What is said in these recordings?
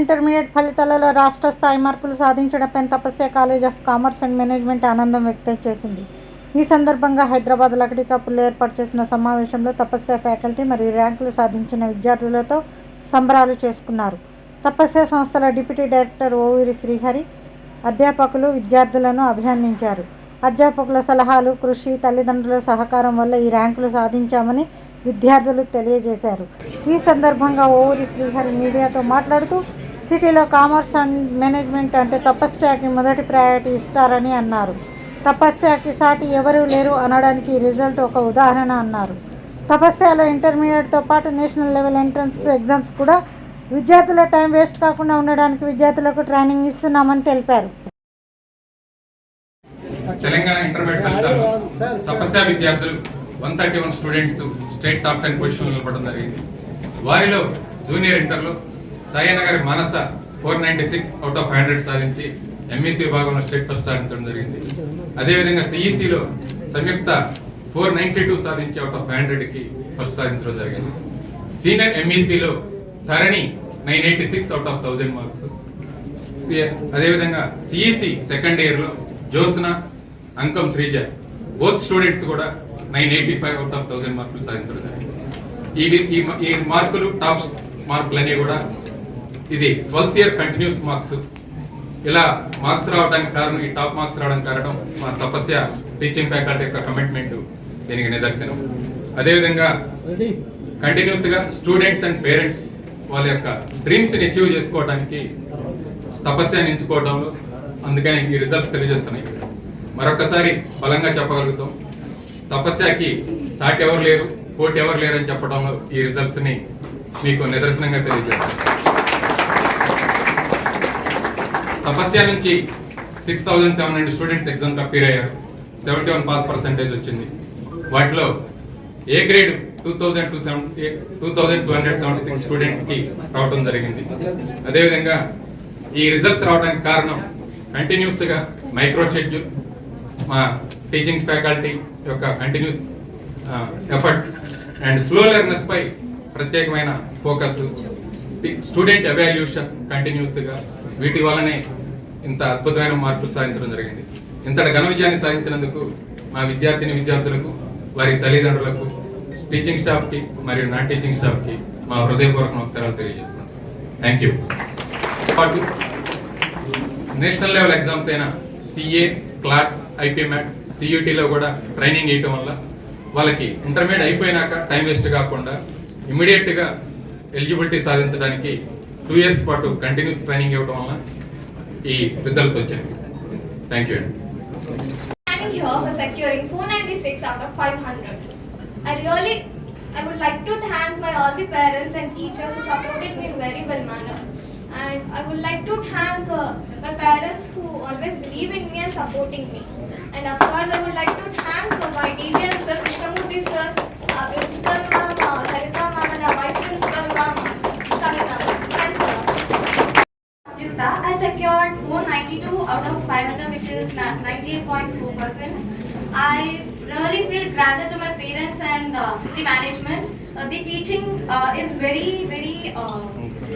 Intermediate ఫలితాలలో రాష్ట్ర స్థాయి మార్కులు సాధించడంపై Tapasya college of commerce and management ఆనందం వ్యక్తం చేసింది. ఈ సందర్భంగా హైదరాబాద్ లకడీ కప్పులు ఏర్పాటు చేసిన సమావేశంలో తపస్య ఫ్యాకల్టీ మరియు ర్యాంకులు సాధించిన విద్యార్థులతో సంబరాలు చేసుకున్నారు. తపస్య సంస్థల డిప్యూటీ డైరెక్టర్ ఓవిరి శ్రీహరి అధ్యాపకులు విద్యార్థులను అభినందించారు. అధ్యాపకుల సలహాలు కృషి తల్లిదండ్రుల సహకారం వల్ల ఈ ర్యాంకులు సాధించామని విద్యార్థులు తెలియజేశారు. ఈ సందర్భంగా ఓవరి శ్రీహరి మీడియాతో మాట్లాడుతూ సిటీలో కామర్స్ అండ్ మేనేజ్మెంట్ అంటే తపస్యాకి మొదటి ప్రయారిటీ ఇస్తారని అన్నారు. తపస్యాకి సాటి ఎవరూ లేరు అనడానికి ఈ రిజల్ట్ ఒక ఉదాహరణ అన్నారు. తపస్యాలో ఇంటర్మీడియట్తో పాటు నేషనల్ లెవెల్ ఎంట్రన్స్ ఎగ్జామ్స్ కూడా విద్యార్థుల టైం వేస్ట్ కాకుండా ఉండడానికి విద్యార్థులకు ట్రైనింగ్ ఇస్తున్నామని తెలిపారు. తెలంగాణ ఇంటర్మీడియట్ ఫలితాలు. విద్యార్థులు one thirty one students state top ten పొజిషన్లో నిలబడడం జరిగింది. వారిలో జూనియర్ ఇంటర్లో Sainagar Manasa four ninety six out of hundred సాధించి ఎంఈసీ విభాగంలో స్టేట్ ఫస్ట్ సాధించడం జరిగింది. అదేవిధంగా సిఈసిలో సంయుక్త ఫోర్ నైంటీ టూ సాధించి అవుట్ ఆఫ్ హండ్రెడ్కి ఫస్ట్ సాధించడం జరిగింది. Senior ఎంఈసీలో Dharani nine eighty six out of thousand marks. అదేవిధంగా సిఈసి సెకండ్ ఇయర్లో జ్యోత్స్న అంకం శ్రీజ బోత్ స్టూడెంట్స్ కూడా nine eighty five out of thousand మార్కులు సాధించడం జరిగింది. ఈ మార్కులు ఈ మార్కులు టాప్ మార్కులన్నీ కూడా ఇది ట్వెల్త్ ఇయర్ కంటిన్యూస్ మార్క్స్. ఇలా మార్క్స్ రావడానికి కారణం ఈ టాప్ మార్క్స్ రావడానికి కారణం మా తపస్య టీచింగ్ ఫ్యాకల్టీ యొక్క కమిట్మెంట్ దీనికి నిదర్శనం. అదేవిధంగా కంటిన్యూస్గా స్టూడెంట్స్ అండ్ పేరెంట్స్ వాళ్ళ యొక్క డ్రీమ్స్ని అచీవ్ చేసుకోవడానికి తపస్యాన్ని ఎంచుకోవడంలో అందుకని ఈ రిజల్ట్స్ తెలియజేస్తున్నాయి. మరొకసారి బలంగా చెప్పగలుగుతాం. తపస్యాకి సాటి ఎవరు లేరు పోటీ ఎవరు లేరు అని చెప్పడంలో ఈ రిజల్ట్స్ని మీకు నిదర్శనంగా తెలియజేస్తాం. తపస్య నుంచి six thousand seven hundred students exam appear అయ్యారు. సెవెంటీ వన్ పాస్ పర్సెంటేజ్ వచ్చింది. వాటిలో A grade two thousand two seven two thousand two hundred seventy six స్టూడెంట్స్కి రావడం జరిగింది. అదేవిధంగా ఈ రిజల్ట్స్ రావడానికి కారణం కంటిన్యూస్గా మైక్రో షెడ్యూల్ మా టీచింగ్ ఫ్యాకల్టీ యొక్క continuous efforts and slow learners పై ప్రత్యేకమైన ఫోకస్ స్టూడెంట్ ఎవాల్యూషన్ కంటిన్యూస్గా వీటి వల్లనే ఇంత అద్భుతమైన మార్పులు సాధించడం జరిగింది. ఇంతటి ఘన విజయాన్ని సాధించినందుకు మా విద్యార్థిని విద్యార్థులకు వారి తల్లిదండ్రులకు టీచింగ్ స్టాఫ్కి మరియు నాన్ టీచింగ్ స్టాఫ్కి మా హృదయపూర్వక నమస్కారాలు తెలియజేస్తున్నాను. థ్యాంక్ యూ పాటు నేషనల్ లెవెల్ ఎగ్జామ్స్ అయిన సిఏ క్లాట్ ఐపీఎంఎట్ సియూటీలో కూడా ట్రైనింగ్ ఇవ్వటం వల్ల వాళ్ళకి ఇంటర్మీడియట్ అయిపోయినాక టైం వేస్ట్ కాకుండా ఇమీడియట్గా ఎలిజిబిలిటీ సాధించడానికి టూ ఇయర్స్ పాటు కంటిన్యూస్ ట్రైనింగ్ ఇవ్వడం వల్ల ఈ రిజల్ట్స్ వచ్చాయి థ్యాంక్ యూ అండి standing here for securing 496 out of 500. I really, I would like to thank my all the parents and teachers who supported me in very well manner. And I would like to thank uh, my parents who always believe in me and supporting me. And of course, I would like to thank uh, my teacher, 92 out of 500, which is 98.4%. I really feel grateful to my parents and uh, the management. Uh, the teaching uh, is very, very. Uh,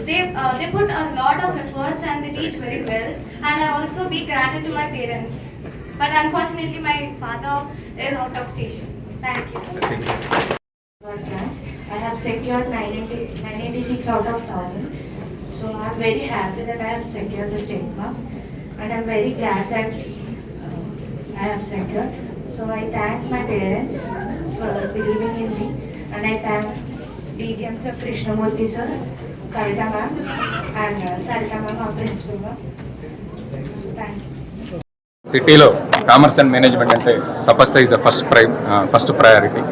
they uh, they put a lot of efforts and they teach very well. And I also be grateful to my parents. But unfortunately, my father is out of station. Thank you. Thank you. I have secured 986 out of 1000. So I'm very happy that I have secured this diploma. Mark and I'm very glad that I have secured. So I thank my parents for believing in me and I thank DGM sir, Krishnamurthy sir, Kavita ma'am and uh, Sarita ma'am, our principal ma'am. Thank you. సిటీలో commerce and management అంటే Tapasya is first ప్రై first priority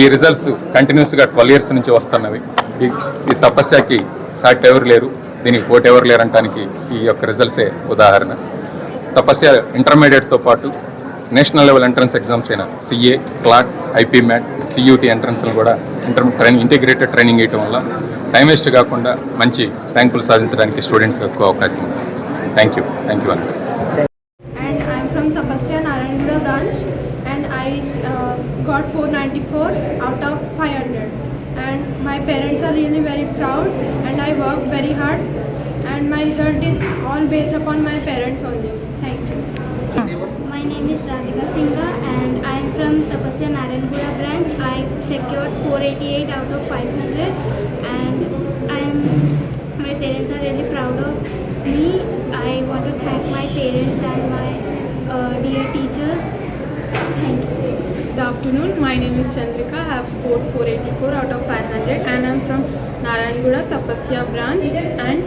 ఈ results కంటిన్యూస్గా twelve years నుంచి వస్తున్నవి ఈ ఈ తపస్యకి సాటి ఎవరు లేరు దీనికి ఓటెవరు ఎవరు ఈ యొక్క రిజల్ట్సే ఉదాహరణ. తపస్య ఇంటర్మీడియట్తో పాటు నేషనల్ లెవెల్ ఎంట్రన్స్ ఎగ్జామ్స్ అయిన CA CLAT IPMAT CUET ఎంట్రన్స్లు కూడా ఇంటర్ ట్రైనింగ్ ఇంటిగ్రేటెడ్ ట్రైనింగ్ ఇవ్వడం వల్ల టైం వేస్ట్ కాకుండా మంచి ర్యాంకులు సాధించడానికి స్టూడెంట్స్కి ఎక్కువ అవకాశం ఉంది. థ్యాంక్ యూ థ్యాంక్ యూ అందరూ got 494 out of 500 and my parents are really very proud and I work very hard and my result is all based upon my parents only. Thank you. My name is Radhika Singha and I am from Tapasya Narayanpura branch. I secured 488 out of 500 and I am my parents are really proud of me. I want to thank my parents and my uh, dear teachers. Thank you. Good afternoon. My name is Chandrika. I have scored 484 out of 500 and I'm from Narayanguda Tapasya branch and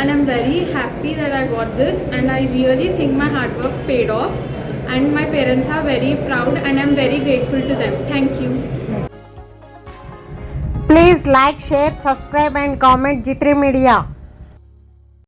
and I'm very happy that I got this and I really think my hard work paid off and my parents are very proud and I'm very grateful to them. Thank you. Please like, share, subscribe and comment G3 Media.